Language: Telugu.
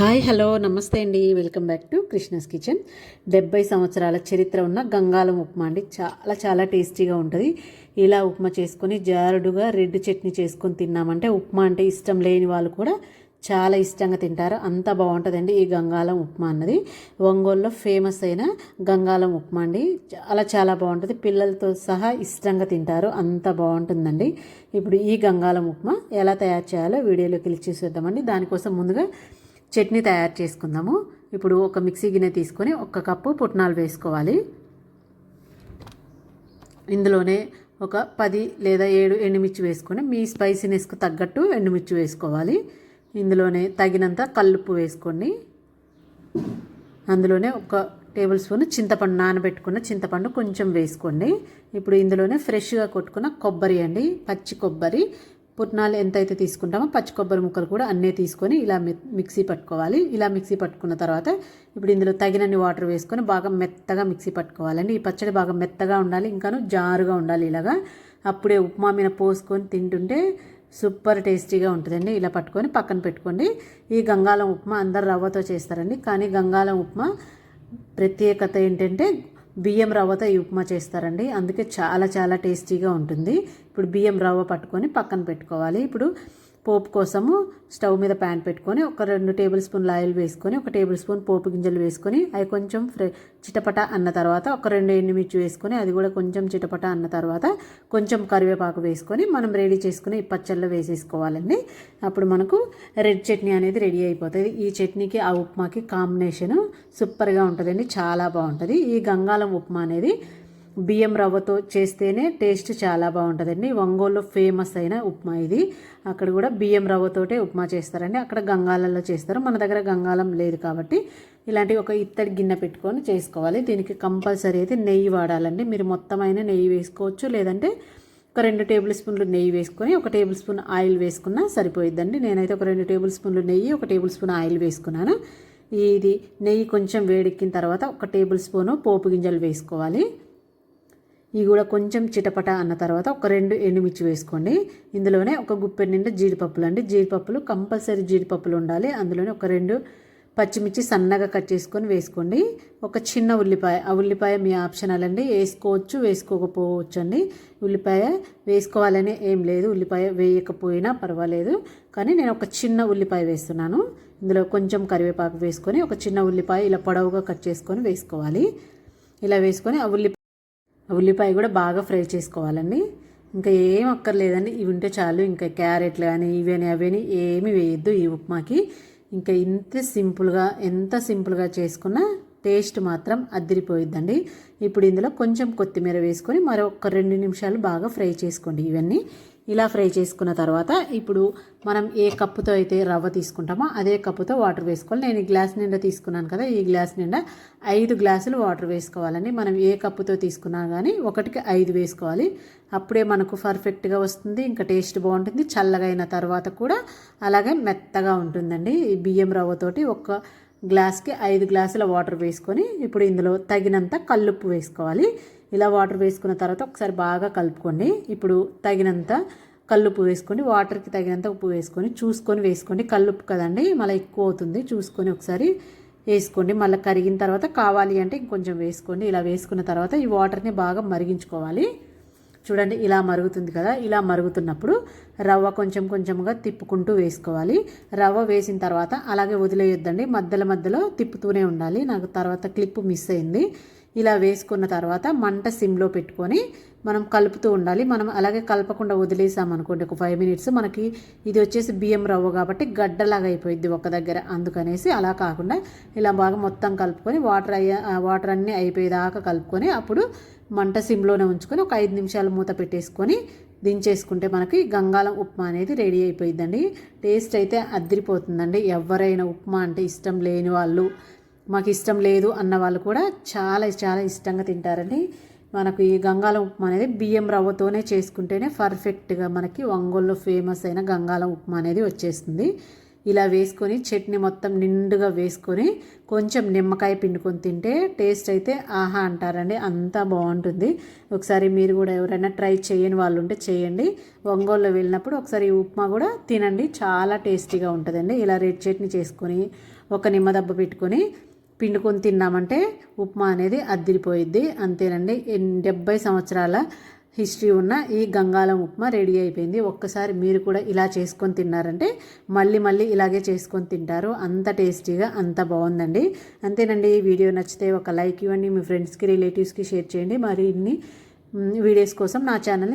హాయ్ హలో నమస్తే అండి. Welcome back to Krishna's kitchen. డెబ్బై సంవత్సరాల చరిత్ర ఉన్న గంగాలం ఉప్మా అండి. చాలా చాలా టేస్టీగా ఉంటుంది. ఇలా ఉప్మా చేసుకొని జారుడుగా రెడ్ చట్నీ చేసుకొని తిన్నామంటే ఉప్మా అంటే ఇష్టం లేని వాళ్ళు కూడా చాలా ఇష్టంగా తింటారు. అంత బాగుంటుందండి ఈ గంగాలం ఉప్మా అన్నది. ఒంగోలులో ఫేమస్ అయిన గంగాలం ఉప్మా అండి. చాలా చాలా బాగుంటుంది. పిల్లలతో సహా ఇష్టంగా తింటారు. అంత బాగుంటుందండి. ఇప్పుడు ఈ గంగాలం ఉప్మా ఎలా తయారు చేయాలో వీడియోలోకి వెళ్ళి చూసేద్దామండి. దానికోసం ముందుగా చట్నీ తయారు చేసుకుందాము. ఇప్పుడు ఒక మిక్సీ గిన్నె తీసుకొని ఒక కప్పు పుట్నాలు వేసుకోవాలి. ఇందులోనే ఒక పది లేదా ఏడు ఎండుమిర్చి వేసుకొని మీ స్పైసీనెస్కు తగ్గట్టు ఎండుమిర్చి వేసుకోవాలి. ఇందులోనే తగినంత కల్లుప్పు వేసుకోండి. అందులోనే ఒక టేబుల్ స్పూన్ చింతపండు నానబెట్టుకున్న చింతపండు కొంచెం వేసుకోండి. ఇప్పుడు ఇందులోనే ఫ్రెష్గా కొట్టుకున్న కొబ్బరి అండి పచ్చి కొబ్బరి. పుట్నాలు ఎంతైతే తీసుకుంటామో పచ్చి కొబ్బరి ముక్కలు కూడా అన్నీ తీసుకొని ఇలా మిక్సీ పట్టుకోవాలి. ఇలా మిక్సీ పట్టుకున్న తర్వాత ఇప్పుడు ఇందులో తగినన్ని వాటర్ వేసుకొని బాగా మెత్తగా మిక్సీ పట్టుకోవాలండి. ఈ పచ్చడి బాగా మెత్తగా ఉండాలి ఇంకాను జారుగా ఉండాలి ఇలాగా. అప్పుడే ఉప్మా మీద పోసుకొని తింటుంటే సూపర్ టేస్టీగా ఉంటుందండి. ఇలా పట్టుకొని పక్కన పెట్టుకోండి. ఈ గంగాలం ఉప్మా అందరు రవ్వతో చేస్తారండి. కానీ గంగాలం ఉప్మా ప్రత్యేకత ఏంటంటే బియ్యం రవ్వతో ఈ ఉప్మా చేస్తారండి. అందుకే చాలా చాలా టేస్టీగా ఉంటుంది. ఇప్పుడు బియ్యం రవ్వ పట్టుకొని పక్కన పెట్టుకోవాలి. ఇప్పుడు పోపు కోసము స్టవ్ మీద ప్యాన్ పెట్టుకొని ఒక రెండు టేబుల్ స్పూన్ల ఆయిల్ వేసుకొని ఒక టేబుల్ స్పూన్ పోపు గింజలు వేసుకొని అవి కొంచెం ఫ్రై చిటపట అన్న తర్వాత ఒక రెండు ఎండుమిర్చి వేసుకొని అది కూడా కొంచెం చిటపట అన్న తర్వాత కొంచెం కరివేపాకు వేసుకొని మనం రెడీ చేసుకుని పచ్చళ్ళు వేసేసుకోవాలండి. అప్పుడు మనకు రెడ్ చట్నీ అనేది రెడీ అయిపోతుంది. ఈ చట్నీకి ఆ ఉప్మాకి కాంబినేషన్ సూపర్గా ఉంటుందండి. చాలా బాగుంటుంది. ఈ గంగాళం ఉప్మా అనేది బియ్యం రవ్వతో చేస్తేనే టేస్ట్ చాలా బాగుంటుందండి. ఒంగోలు ఫేమస్ అయిన ఉప్మా ఇది. అక్కడ కూడా బియ్యం రవ్వతోటే ఉప్మా చేస్తారండి. అక్కడ గంగాలలో చేస్తారు. మన దగ్గర గంగాలం లేదు కాబట్టి ఇలాంటి ఒక ఇత్తడి గిన్నె పెట్టుకొని చేసుకోవాలి. దీనికి కంపల్సరీ అయితే నెయ్యి వాడాలండి. మీరు మొత్తమైన నెయ్యి వేసుకోవచ్చు. లేదంటే ఒక రెండు టేబుల్ స్పూన్లు నెయ్యి వేసుకొని ఒక టేబుల్ స్పూన్ ఆయిల్ వేసుకున్నా సరిపోయిద్దండి. నేనైతే ఒక రెండు టేబుల్ స్పూన్లు నెయ్యి ఒక టేబుల్ స్పూన్ ఆయిల్ వేసుకున్నాను. ఇది నెయ్యి కొంచెం వేడెక్కిన తర్వాత ఒక టేబుల్ స్పూను పోపు గింజలు వేసుకోవాలి. ఇవి కూడా కొంచెం చిటపట అన్న తర్వాత ఒక రెండు ఎండుమిర్చి వేసుకోండి. ఇందులోనే ఒక గుప్పెడు నిండా జీడిపప్పులు అండి. జీడిపప్పులు కంపల్సరీ జీడిపప్పులు ఉండాలి. అందులోనే ఒక రెండు పచ్చిమిర్చి సన్నగా కట్ చేసుకొని వేసుకోండి. ఒక చిన్న ఉల్లిపాయ ఆ ఉల్లిపాయ మీ ఆప్షనల్ అండి. వేసుకోవచ్చు వేసుకోకపోవచ్చు అండి ఉల్లిపాయ వేసుకోవాలని ఏం లేదు. ఉల్లిపాయ వేయకపోయినా పర్వాలేదు. కానీ నేను ఒక చిన్న ఉల్లిపాయ వేస్తున్నాను. ఇందులో కొంచెం కరివేపాకు వేసుకొని ఒక చిన్న ఉల్లిపాయ ఇలా పొడవుగా కట్ చేసుకొని వేసుకోవాలి. ఇలా వేసుకొని ఆ ఉల్లిపాయ ఉల్లిపాయ కూడా బాగా ఫ్రై చేసుకోవాలండి. ఇంకా ఏం అక్కర్లేదండి. ఇవి ఉంటే చాలు. ఇంకా క్యారెట్లు కానీ ఇవని అవని ఏమి వేయద్దు ఈ ఉప్మాకి. ఇంకా ఇంత సింపుల్గా ఎంత సింపుల్గా చేసుకున్నా టేస్ట్ మాత్రం అద్దరిపోయిద్దండి. ఇప్పుడు ఇందులో కొంచెం కొత్తిమీర వేసుకొని మరొక రెండు నిమిషాలు బాగా ఫ్రై చేసుకోండి ఇవన్నీ. ఇలా ఫ్రై చేసుకున్న తర్వాత ఇప్పుడు మనం ఏ కప్పుతో అయితే రవ్వ తీసుకుంటామో అదే కప్పుతో వాటర్ వేసుకోవాలి. నేను ఈ గ్లాస్ నిండా తీసుకున్నాను కదా ఈ గ్లాస్ నిండా ఐదు గ్లాసులు వాటర్ వేసుకోవాలండి. మనం ఏ కప్పుతో తీసుకున్నా కానీ ఒకటికి ఐదు వేసుకోవాలి. అప్పుడే మనకు పర్ఫెక్ట్గా వస్తుంది ఇంకా టేస్ట్ బాగుంటుంది. చల్లగా అయిన తర్వాత కూడా అలాగే మెత్తగా ఉంటుందండి. ఈ బియ్యం రవ్వతోటి ఒక గ్లాస్కి ఐదు గ్లాసుల వాటర్ వేసుకొని ఇప్పుడు ఇందులో తగినంత కల్లుప్పు వేసుకోవాలి. ఇలా వాటర్ వేసుకున్న తర్వాత ఒకసారి బాగా కలుపుకోండి. ఇప్పుడు తగినంత కల్లుప్పు వేసుకోండి. వాటర్కి తగినంత ఉప్పు వేసుకొని చూసుకొని వేసుకోండి. కల్లుప్పు కదండి మళ్ళీ ఎక్కువ అవుతుంది. చూసుకొని ఒకసారి వేసుకోండి. మళ్ళీ కరిగిన తర్వాత కావాలి అంటే ఇంకొంచెం వేసుకోండి. ఇలా వేసుకున్న తర్వాత ఈ వాటర్ని బాగా మరిగించుకోవాలి. చూడండి ఇలా మరుగుతుంది కదా. ఇలా మరుగుతున్నప్పుడు రవ్వ కొంచెం కొంచెంగా తిప్పుకుంటూ వేసుకోవాలి. రవ్వ వేసిన తర్వాత అలాగే వదిలేయొద్దండి. మధ్యలో మధ్యలో తిప్పుతూనే ఉండాలి. నాకు తర్వాత క్లిప్ మిస్ అయింది. ఇలా వేసుకున్న తర్వాత మంట సిమ్లో పెట్టుకొని మనం కలుపుతూ ఉండాలి. మనం అలాగే కలపకుండా వదిలేసామనుకోండి ఒక ఫైవ్ మినిట్స్ మనకి ఇది వచ్చేసి బియ్యం రవ్వ కాబట్టి గడ్డలాగా అయిపోయింది ఒక దగ్గర. అందుకనేసి అలా కాకుండా ఇలా బాగా మొత్తం కలుపుకొని వాటర్ అయ్యే వాటర్ అన్నీ అయిపోయేదాకా కలుపుకొని అప్పుడు మంట సిమ్లోనే ఉంచుకొని ఒక ఐదు నిమిషాలు మూత పెట్టేసుకొని దించేసుకుంటే మనకి గంగాలం ఉప్మా అనేది రెడీ అయిపోయిందండి టేస్ట్ అయితే అద్దరిపోతుందండి ఎవరైనా ఉప్మా అంటే ఇష్టం లేని వాళ్ళు మాకు ఇష్టం లేదు అన్న వాళ్ళు కూడా చాలా చాలా ఇష్టంగా తింటారండి. మనకు ఈ గంగాలం ఉప్మా అనేది బియ్యం రవ్వతోనే చేసుకుంటేనే పర్ఫెక్ట్గా మనకి ఒంగోలులో ఫేమస్ అయిన గంగాళం ఉప్మా అనేది వచ్చేస్తుంది. ఇలా వేసుకొని చట్నీ మొత్తం నిండుగా వేసుకొని కొంచెం నిమ్మకాయ పిండుకొని తింటే టేస్ట్ అయితే ఆహా అంటారండి. అంతా బాగుంటుంది. ఒకసారి మీరు కూడా ఎవరైనా ట్రై చేయని వాళ్ళు ఉంటే చేయండి. ఒంగోలులో వెళ్ళినప్పుడు ఒకసారి ఉప్మా కూడా తినండి. చాలా టేస్టీగా ఉంటుందండి. ఇలా రెడ్ చట్నీ చేసుకొని ఒక నిమ్మదబ్బ పెట్టుకొని పిండుకొని తిన్నామంటే ఉప్మా అనేది అద్దిరిపోయిద్ది. అంతేనండి. డెబ్బై సంవత్సరాల హిస్టరీ ఉన్న ఈ గంగాలం ఉప్మా రెడీ అయిపోయింది. ఒక్కసారి మీరు కూడా ఇలా చేసుకొని తిన్నారంటే మళ్ళీ మళ్ళీ ఇలాగే చేసుకొని తింటారు. అంత టేస్టీగా అంత బాగుందండి. అంతేనండి. ఈ వీడియో నచ్చితే ఒక లైక్ ఇవ్వండి. మీ ఫ్రెండ్స్కి రిలేటివ్స్కి షేర్ చేయండి. మరి ఇన్ని వీడియోస్ కోసం నా ఛానల్ని